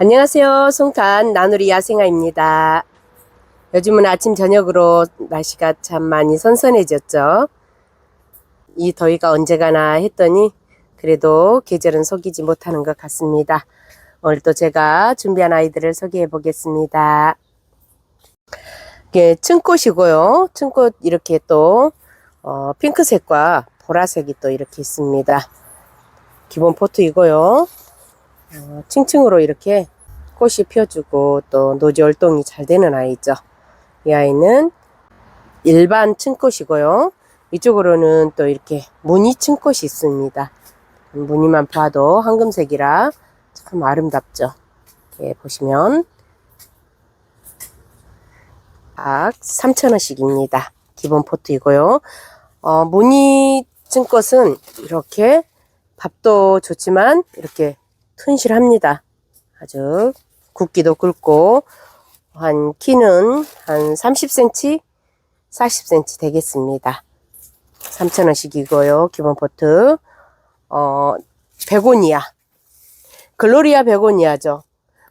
안녕하세요. 송탄 나누리 야생아입니다. 요즘은 아침 저녁으로 날씨가 참 많이 선선해졌죠. 이 더위가 언제 가나 했더니 그래도 계절은 속이지 못하는 것 같습니다. 오늘도 제가 준비한 아이들을 소개해 보겠습니다. 이게 층꽃이고요. 층꽃 이렇게 또 어, 핑크색과 보라색이 또 이렇게 있습니다. 기본 포트이고요. 어, 층층으로 이렇게 꽃이 펴주고 또 노지 활동이 잘 되는 아이죠. 이 아이는 일반 층꽃이고요. 이쪽으로는 또 이렇게 무늬 층꽃이 있습니다. 무늬만 봐도 황금색이라 참 아름답죠. 이렇게 보시면 각 3,000원씩입니다. 기본 포트이고요. 어, 무늬 층꽃은 이렇게 밥도 좋지만 이렇게 튼실합니다. 아주 굵기도 굵고 한 키는 한 30cm, 40cm 되겠습니다. 3,000원씩이고요. 기본 포트. 어, 베고니아. 글로리아 베고니아죠.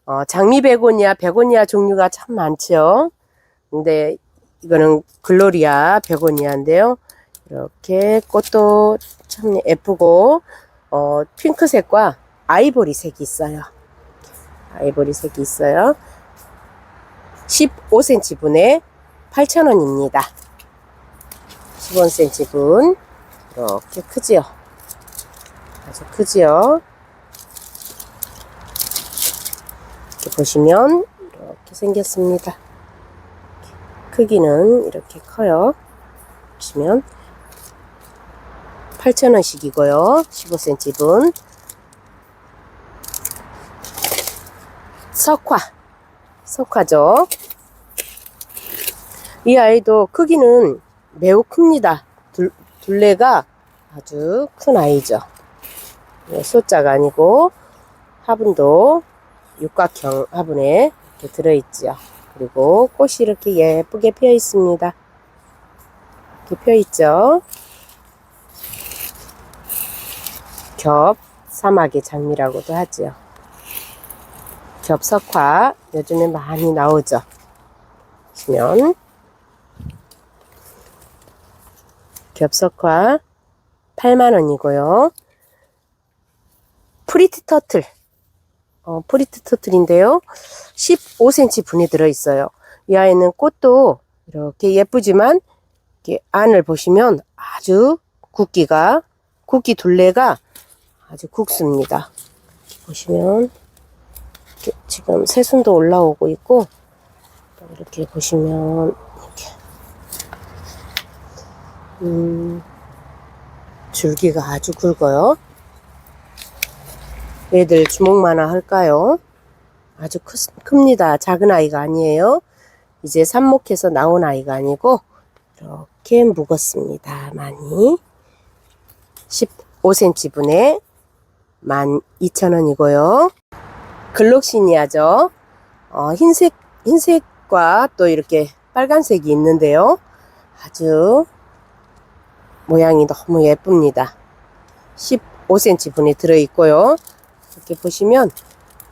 어, 장미 베고니아, 베고니아 종류가 참 많죠. 근데 이거는 글로리아 베고니아인데요. 이렇게 꽃도 참 예쁘고 어, 핑크색과 아이보리 색이 있어요. 아이보리 색이 있어요. 15cm 분에 8,000원입니다. 15cm 분. 이렇게 크지요. 아주 크지요. 이렇게 보시면 이렇게 생겼습니다. 크기는 이렇게 커요. 보시면 8,000원씩이고요. 15cm 분. 석화. 석화죠. 이 아이도 크기는 매우 큽니다. 둘, 둘레가 아주 큰 아이죠. 네, 소자가 아니고 화분도 육각형 화분에 이렇게 들어있지요. 그리고 꽃이 이렇게 예쁘게 피어 있습니다. 이렇게 피어 있죠. 겹 사막의 장미라고도 하지요. 겹석화 요즘에 많이 나오죠. 보시면 겹석화 8만원이고요. 프리티 터틀 어, 프리티 터틀인데요. 15cm 분이 들어있어요. 이 아이는 꽃도 이렇게 예쁘지만 이렇게 안을 보시면 아주 굵기가 굵기 둘레가 아주 굵습니다. 보시면 지금 새순도 올라오고 있고 또 이렇게 보시면 이렇게 음, 줄기가 아주 굵어요. 얘들 주먹만화 할까요? 아주 크, 큽니다. 작은 아이가 아니에요. 이제 삽목해서 나온 아이가 아니고 이렇게 묵었습니다. 많이 15cm 분에 12,000원이고요. 글록시니아죠. 어, 흰색, 흰색과 또 이렇게 빨간색이 있는데요. 아주 모양이 너무 예쁩니다. 15cm 분이 들어있고요. 이렇게 보시면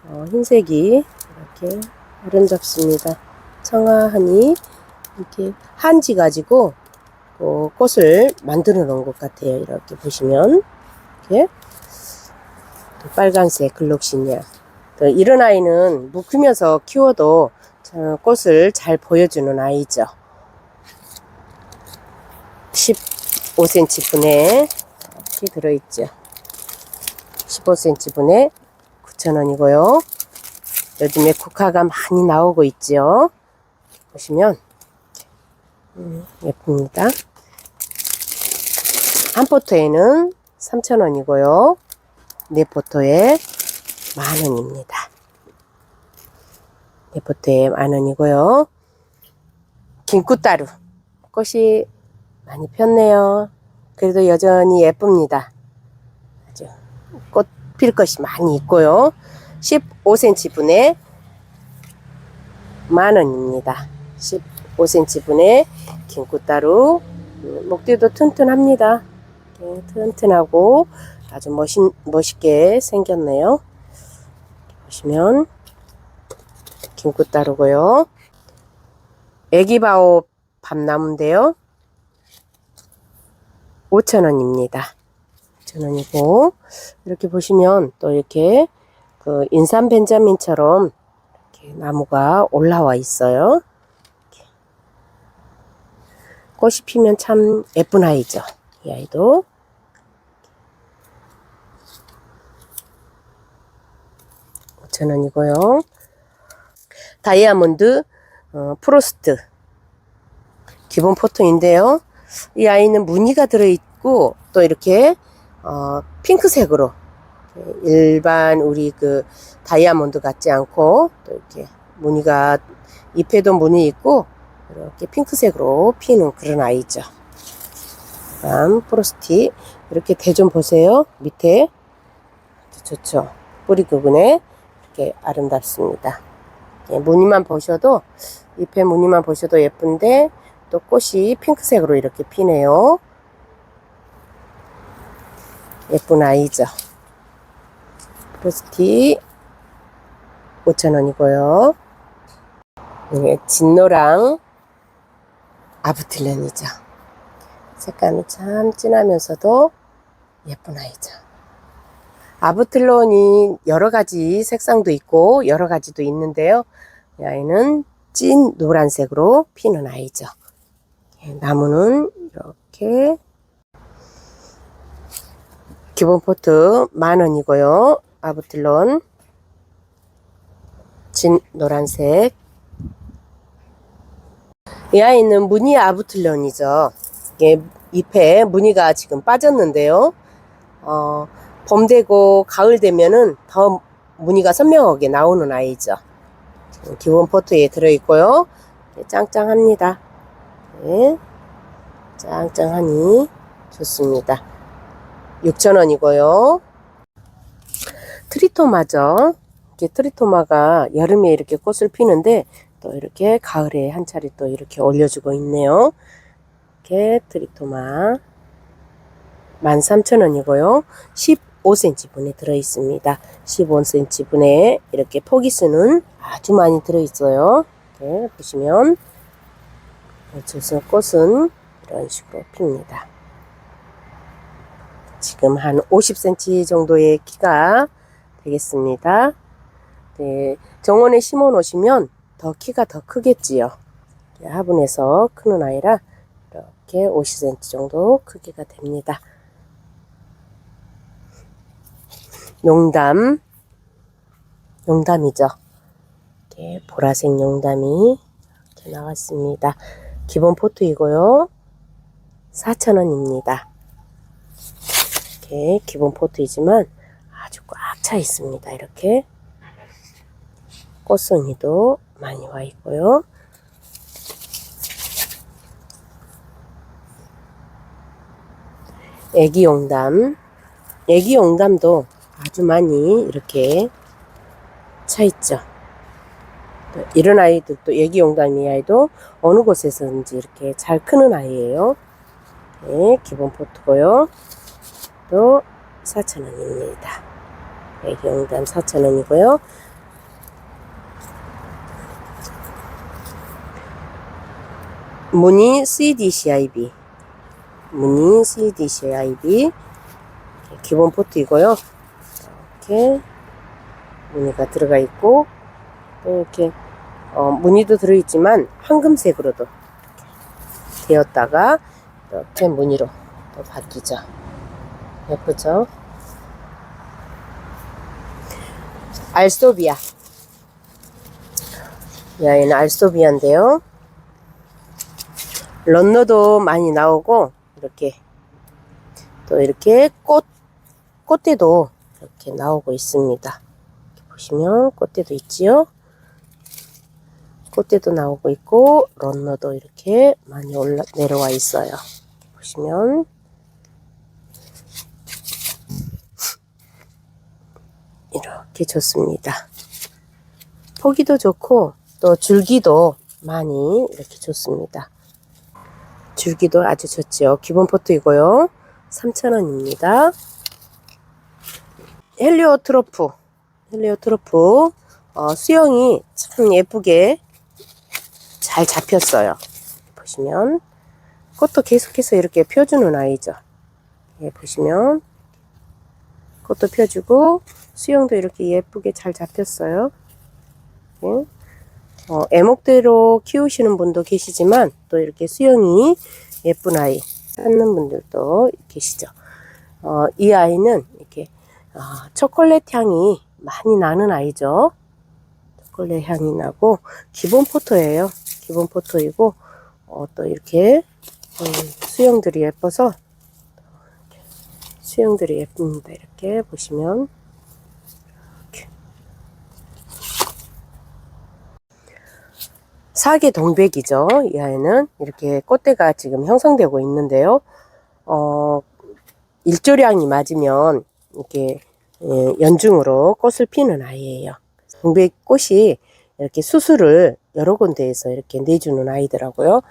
어, 흰색이 이렇게 아름답습니다. 청아하니 이렇게 한지 가지고 어, 꽃을 만들어 놓은 것 같아요. 이렇게 보시면 이렇게 또 빨간색 또 이런 아이는 묵히면서 키워도 참 꽃을 잘 보여주는 아이죠. 15cm 분에 이렇게 들어있죠. 15cm 분에 9,000원이고요. 요즘에 국화가 많이 나오고 있죠. 보시면 음, 예쁩니다. 한 포토에는 3,000원이고요. 네 포토에 만원입니다. 네 포토에 만원이고요. 긴꽃다루 꽃이 많이 폈네요. 그래도 여전히 예쁩니다. 아주 꽃 필 것이 많이 있고요. 15cm 분에 만원입니다. 15cm 분에 긴꽃다루 음, 목뒤도 튼튼합니다. 이렇게 튼튼하고 아주 멋있, 멋있게 생겼네요. 보시면 김끝 따르고요. 애기바오 밤나무인데요. 5,000원입니다. 5,000원이고, 이렇게 보시면 또 이렇게 그 인삼 벤자민처럼 이렇게 나무가 올라와 있어요. 이렇게. 꽃이 피면 참 예쁜 아이죠. 이 아이도. 5,000원이고요. 다이아몬드 어, 프로스트 기본 포토인데요. 이 아이는 무늬가 들어있고 또 이렇게 어, 핑크색으로 일반 우리 그 다이아몬드 같지 않고 또 이렇게 무늬가 잎에도 무늬 있고 이렇게 핑크색으로 피는 그런 아이죠. 다음 프로스티 이렇게 대 좀 보세요. 밑에 좋죠. 뿌리 부분에 이렇게 아름답습니다. 예, 무늬만 보셔도 잎의 무늬만 보셔도 예쁜데 또 꽃이 핑크색으로 이렇게 피네요. 예쁜 아이죠. 프로스티 5,000원이고요. 이게 진노랑 아부틀렌이죠. 색감이 참 진하면서도 예쁜 아이죠. 아부틀론이 여러 가지 색상도 있고 여러 가지도 있는데요. 이 아이는 찐 노란색으로 피는 아이죠. 예, 나무는 이렇게 기본 포트 만 원이고요. 아부틀론 진 노란색 이 아이는 무늬 아부틀론이죠. 이게 잎에 무늬가 지금 빠졌는데요. 어, 봄 되고 가을 되면은 더 무늬가 선명하게 나오는 아이죠. 기본 포트에 들어있고요. 네, 짱짱합니다. 네, 짱짱하니 좋습니다. 6,000원이고요. 트리토마죠. 이렇게 트리토마가 여름에 이렇게 꽃을 피는데 또 이렇게 가을에 한 차례 또 이렇게 올려주고 있네요. 이렇게 트리토마 13,000원이고요. 15cm 분에 들어있습니다. 15cm 분에 이렇게 포기수는 아주 많이 들어있어요. 이렇게 보시면 저수 꽃은 이런 식으로 핍니다. 지금 한 50cm 정도의 키가 되겠습니다. 네, 정원에 심어 놓으시면 더 키가 더 크겠지요. 화분에서 크는 아이라 이렇게 50cm 정도 크기가 됩니다. 용담, 용담이죠. 이렇게 보라색 용담이 이렇게 나왔습니다. 기본 포트이고요. 4,000원입니다. 이렇게 기본 포트이지만 아주 꽉 차 있습니다. 이렇게 꽃송이도 많이 와 있고요. 애기 용담, 애기 용담도 아주 많이 이렇게 차 있죠. 또 이런 아이들도 애기 용담이 아이도 어느 곳에서든지 이렇게 잘 크는 아이예요. 네, 기본 포트고요. 또 4,000원입니다. 애기 용담 4,000원이고요. 무늬 CDCIB 무늬 CDCIB 기본 포트이고요. 이렇게 무늬가 들어가 있고 또 이렇게 어, 무늬도 들어있지만 황금색으로도 되었다가 이렇게 무늬로 또 바뀌죠. 예쁘죠? 알소비아 이 아이는 알소비아인데요. 런너도 많이 나오고 이렇게 또 이렇게 꽃 꽃대도 이렇게 나오고 있습니다. 이렇게 보시면 꽃대도 있지요. 꽃대도 나오고 있고 런너도 이렇게 많이 올라 내려와 있어요. 보시면 이렇게 좋습니다. 포기도 좋고 또 줄기도 많이 이렇게 좋습니다. 줄기도 아주 좋죠. 기본 포트이고요. 3,000원입니다. 헬리오트로프. 헬리오트로프 어, 수영이 참 예쁘게 잘 잡혔어요. 보시면 꽃도 계속해서 이렇게 펴주는 아이죠. 예, 보시면 꽃도 펴주고 수영도 이렇게 예쁘게 잘 잡혔어요. 예. 어, 애목대로 키우시는 분도 계시지만 또 이렇게 수영이 예쁜 아이 찾는 분들도 계시죠. 어, 이 아이는 이렇게 어, 초콜릿 향이 많이 나는 아이죠. 초콜릿 향이 나고 기본 포토예요. 기본 포토이고 어, 또 이렇게 음, 수영들이 예뻐서 수영들이 예쁩니다. 이렇게 보시면 이렇게. 사계 동백이죠. 이 아이는 이렇게 꽃대가 지금 형성되고 있는데요. 어, 일조량이 맞으면 이렇게 예, 연중으로 꽃을 피는 아이예요. 동백 꽃이 이렇게 수술을 여러 군데에서 이렇게 내주는 아이더라고요.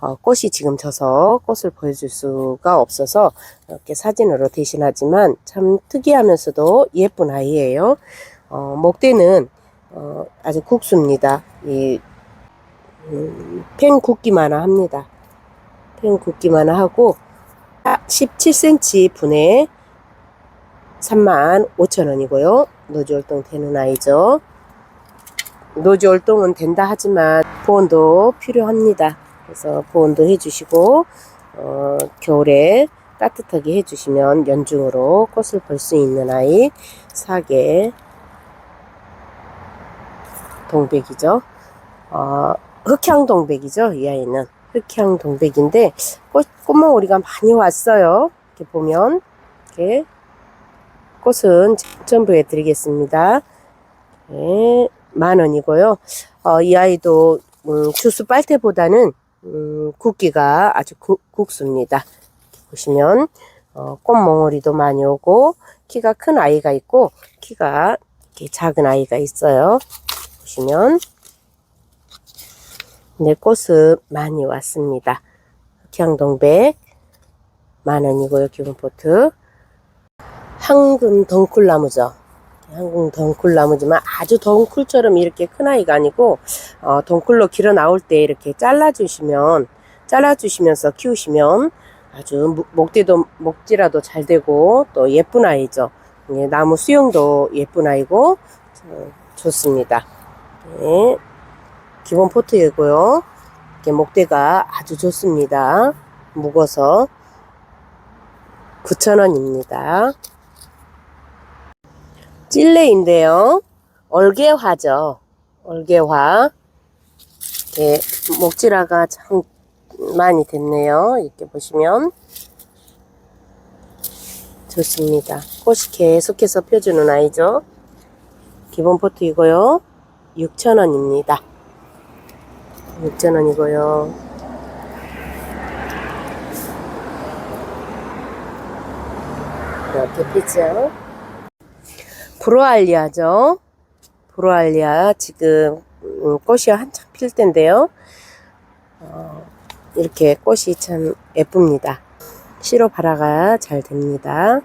어, 꽃이 지금 져서 꽃을 보여줄 수가 없어서 이렇게 사진으로 대신하지만 참 특이하면서도 예쁜 아이예요. 어, 목대는 어, 아주 국수입니다. 이 음, 팽 굵기만 합니다. 팽 굵기만 하고 17cm 분에 3만 5천 원이고요. 노조 활동 되는 아이죠. 노조 활동은 된다 하지만 보온도 필요합니다. 그래서 보온도 해주시고 어, 겨울에 따뜻하게 해주시면 연중으로 꽃을 볼 수 있는 아이 사계 동백이죠. 어, 흑향 동백이죠. 이 아이는 흑향 동백인데 꽃, 꽃몽오리가 많이 왔어요. 이렇게 보면 이렇게 꽃은 전부해 드리겠습니다. 네, 만 원이고요. 어, 이 아이도 음, 주스 빨대보다는 음, 굵기가 아주 굵, 굵습니다. 보시면 어, 꽃몽오리도 많이 오고 키가 큰 아이가 있고 키가 이렇게 작은 아이가 있어요. 보시면 네 꽃은 많이 왔습니다. 흑향동백 만 원이고요. 기본포트 황금 덩쿨나무죠. 황금 덩쿨나무지만 아주 덩쿨처럼 이렇게 큰 아이가 아니고 어, 덩쿨로 길어 나올 때 이렇게 잘라주시면 잘라주시면서 키우시면 아주 목- 목대도 목지라도 잘 되고 또 예쁜 아이죠. 예, 나무 수영도 예쁜 아이고 어, 좋습니다. 네, 기본 포트이고요. 이렇게 목대가 아주 좋습니다. 묵어서 9,000원입니다. 찔레인데요. 얼개화죠. 얼개화. 이렇게 목질화가 참 많이 됐네요. 이렇게 보시면 좋습니다. 꽃이 계속해서 펴주는 아이죠. 기본 포트이고요. 6,000원입니다. 6,000원이고요. 이렇게 피죠. 브로알리아죠. 브로알리아 지금 음, 꽃이 한창 필 때인데요. 어, 이렇게 꽃이 참 예쁩니다. 시로 발화가 잘 됩니다.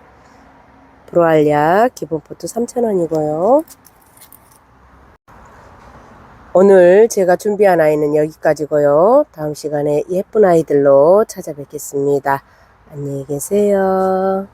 브로알리아 기본 포트 3,000원이고요. 오늘 제가 준비한 아이는 여기까지고요. 다음 시간에 예쁜 아이들로 찾아뵙겠습니다. 안녕히 계세요.